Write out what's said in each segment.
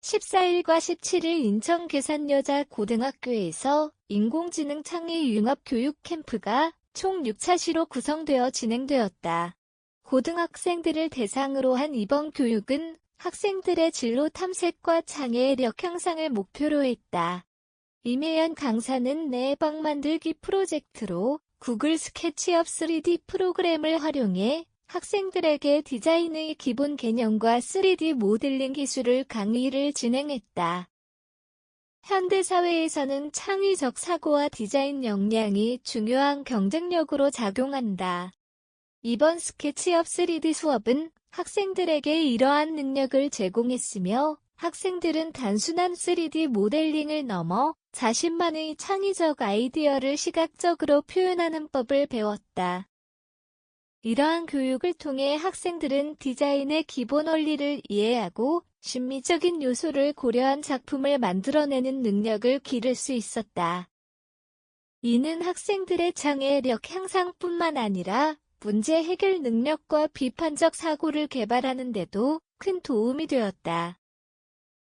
14일과 17일 인천 계산여자 고등학교에서 인공지능 창의 융합 교육 캠프가 총 6차 시로 구성되어 진행되었다. 고등학생들을 대상으로 한 이번 교육은 학생들의 진로 탐색과 창의력 향상을 목표로 했다. 임혜연 강사는 내방 만들기 프로젝트로 구글 스케치업 3D 프로그램을 활용해 학생들에게 디자인의 기본 개념과 3D 모델링 기술을 강의를 진행했다. 현대사회에서는 창의적 사고와 디자인 역량이 중요한 경쟁력으로 작용한다. 이번 스케치업 3D 수업은 학생들에게 이러한 능력을 제공했으며 학생들은 단순한 3D 모델링을 넘어 자신만의 창의적 아이디어를 시각적으로 표현하는 법을 배웠다. 이러한 교육을 통해 학생들은 디자인의 기본 원리를 이해하고 심미적인 요소를 고려한 작품을 만들어내는 능력을 기를 수 있었다. 이는 학생들의 창의력 향상뿐만 아니라 문제 해결 능력과 비판적 사고를 개발하는 데도 큰 도움이 되었다.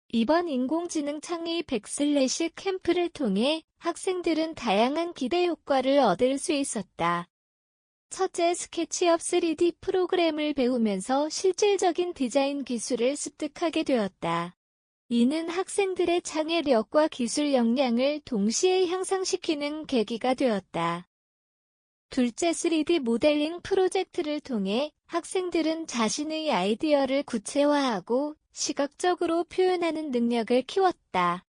이번 인공지능 창의 백슬래시 캠프를 통해 학생들은 다양한 기대 효과를 얻을 수 있었다. 첫째 스케치업 3D 프로그램을 배우면서 실질적인 디자인 기술을 습득하게 되었다. 이는 학생들의 창의력과 기술 역량을 동시에 향상시키는 계기가 되었다. 둘째 3D 모델링 프로젝트를 통해 학생들은 자신의 아이디어를 구체화하고 시각적으로 표현하는 능력을 키웠다.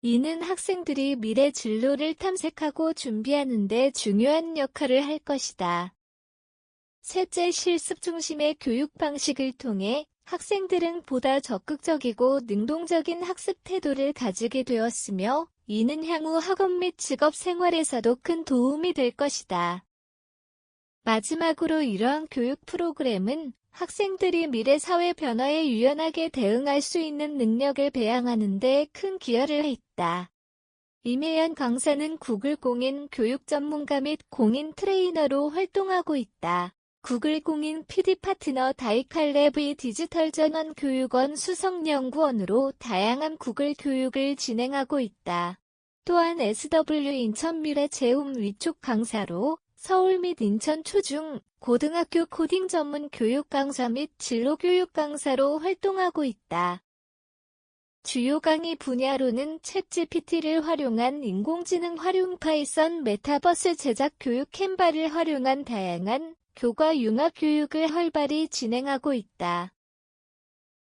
이는 학생들이 미래 진로를 탐색하고 준비하는 데 중요한 역할을 할 것이다. 셋째 실습 중심의 교육 방식을 통해 학생들은 보다 적극적이고 능동적인 학습 태도를 가지게 되었으며 이는 향후 학업 및 직업 생활에서도 큰 도움이 될 것이다. 마지막으로 이러한 교육 프로그램은 학생들이 미래 사회 변화에 유연하게 대응할 수 있는 능력을 배양하는 데 큰 기여를 했다. 임혜연 강사는 구글 공인 교육 전문가 및 공인 트레이너로 활동하고 있다. 구글 공인 PD 파트너 다이칼레브의 디지털 전원 교육원 수석연구원으로 다양한 구글 교육을 진행하고 있다. 또한 SW 인천 미래 재움 위촉 강사로 서울 및 인천 초중, 고등학교 코딩 전문 교육 강사 및 진로 교육 강사로 활동하고 있다. 주요 강의 분야로는 챗GPT를 활용한 인공지능 활용 파이썬 메타버스 제작 교육 캔바를 활용한 다양한 교과 융합 교육을 활발히 진행하고 있다.